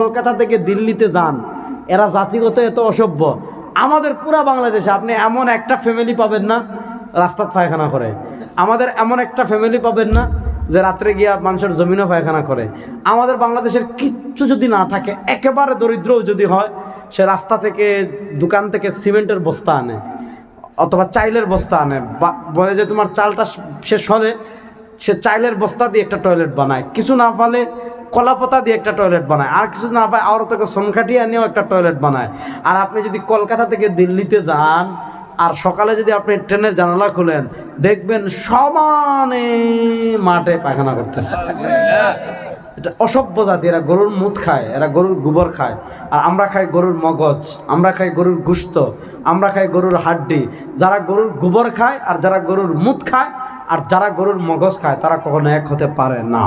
কলকাতা থেকে দিল্লিতে যান, এরা জাতিগত এত অসভ্য। আমাদের পুরা বাংলাদেশে আপনি এমন একটা ফ্যামিলি পাবেন না, রাস্তার পায়খানা করে। আমাদের এমন একটা ফ্যামিলি পাবেন না, যে রাত্রে গিয়া মানুষের জমিনও পায়খানা করে। আমাদের বাংলাদেশের কিচ্ছু যদি না থাকে, একেবারে দরিদ্রও যদি হয়, সে রাস্তা থেকে, দোকান থেকে সিমেন্টের বস্তা আনে, অথবা চাইলের বস্তা আনে। বলে যে তোমার চালটা শেষ হলে, সে চাইলের বস্তা দিয়ে একটা টয়লেট বানায়। কিছু না পালে কলা পাতা দিয়ে একটা টয়লেট বানায়। আর কিছু না পায় আরও থেকে সনকাঠিয়া নিয়েও একটা টয়লেট বানায়। আর আপনি যদি কলকাতা থেকে দিল্লিতে যান, আর সকালে যদি আপনি ট্রেনের জানালা খুলেন, দেখবেন সমানে মাঠে পায়খানা করতেছে। এটা অসভ্য জাতি, এরা গরুর মুখ খায়, এরা গরুর গোবর খায়। আর আমরা খাই গরুর মগজ, আমরা খাই গরুর গুস্ত, আমরা খাই গরুর হাড্ডি। যারা গরুর গোবর খায়, আর যারা গরুর মুখ খায়, আর যারা গরুর মগজ খায়, তারা কখনো এক হতে পারে না।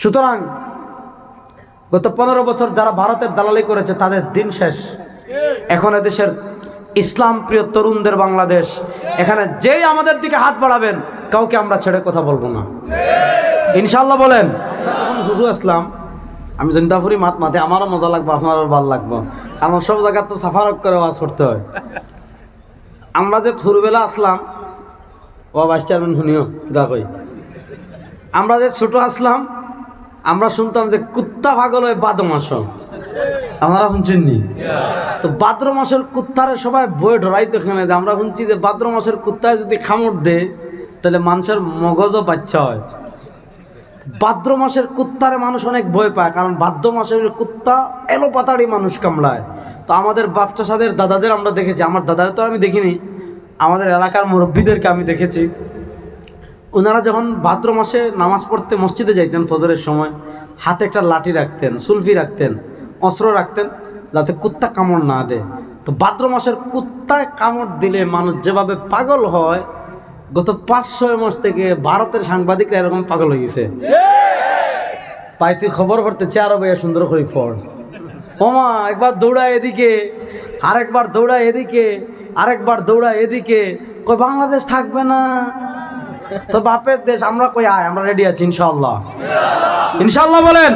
সুতরাং গত পনেরো বছর যারা ভারতের দালালি করেছে, তাদের দিন শেষ। এখন এদেশের ইসলাম প্রিয় তরুণদের বাংলাদেশ। এখানে যেই আমাদের দিকে হাত বাড়াবেন, কাউকে আমরা ছেড়ে কথা বলব না। ইনশাল্লাহ বলেন হুজু আসলাম আমি জিন্দাপুরি মাত মাতে, আমারও মজা লাগবে আপনারও ভালো লাগবো। কারণ সব জায়গার তো সাফারক করে ওয়াজ করতে হয়। আমরা যে থুরবেলা আসলাম, ও ভাইস চেয়ারম্যান শুনিও কই। আমরা যে ছোট আসলাম আমরা শুনতাম যে কুত্তা পাগল হয় বাদ মাস আমরা শুনছেন নি? তো ভাদ্র মাসের কুত্তারে সবাই বই ধরাইতো এখানে। যে আমরা শুনছি যে ভাদ্র মাসের কুত্তায় যদি খামড় দেয় তাহলে মানুষের মগজও বাচ্চা হয়। ভাদ্র মাসের কুত্তারে মানুষ অনেক ভয় পায়, কারণ ভাদ্র মাসের কুত্তা এলো পাতাড়ি মানুষ কামড়ায়। তো আমাদের বাচ্চা সাদের দাদাদের আমরা দেখেছি। আমার দাদাদের তো আমি দেখিনি। আমাদের এলাকার মুরব্বীদেরকে আমি দেখেছি। ওনারা যখন ভাদ্র মাসে নামাজ পড়তে মসজিদে যাইতেন, ফজরের সময়, হাতে একটা লাঠি রাখতেন, সুলফি রাখতেন, অস্ত্র রাখতেন, যাতে কুত্তা কামড় না দেয়। তো ভাদ্র মাসের কুত্তায় কামড় দিলে মানুষ যেভাবে পাগল হয়, গত পাঁচ ছয় মাস থেকে ভারতের সাংবাদিকরা এরকম পাগল হয়ে গেছে। পাই তুই খবর পড়তে চেয়ারও বইয়া সুন্দর করে পড়। ওমা, একবার দৌড়া এদিকে, আরেকবার দৌড়া এদিকে, আরেকবার দৌড়া এদিকে কই বাংলাদেশ থাকবে না তো বাপের দেশ আমরা কই আয়? আমরা রেডি আছি ইনশাল্লাহ ইনশাল্লাহ বলেন।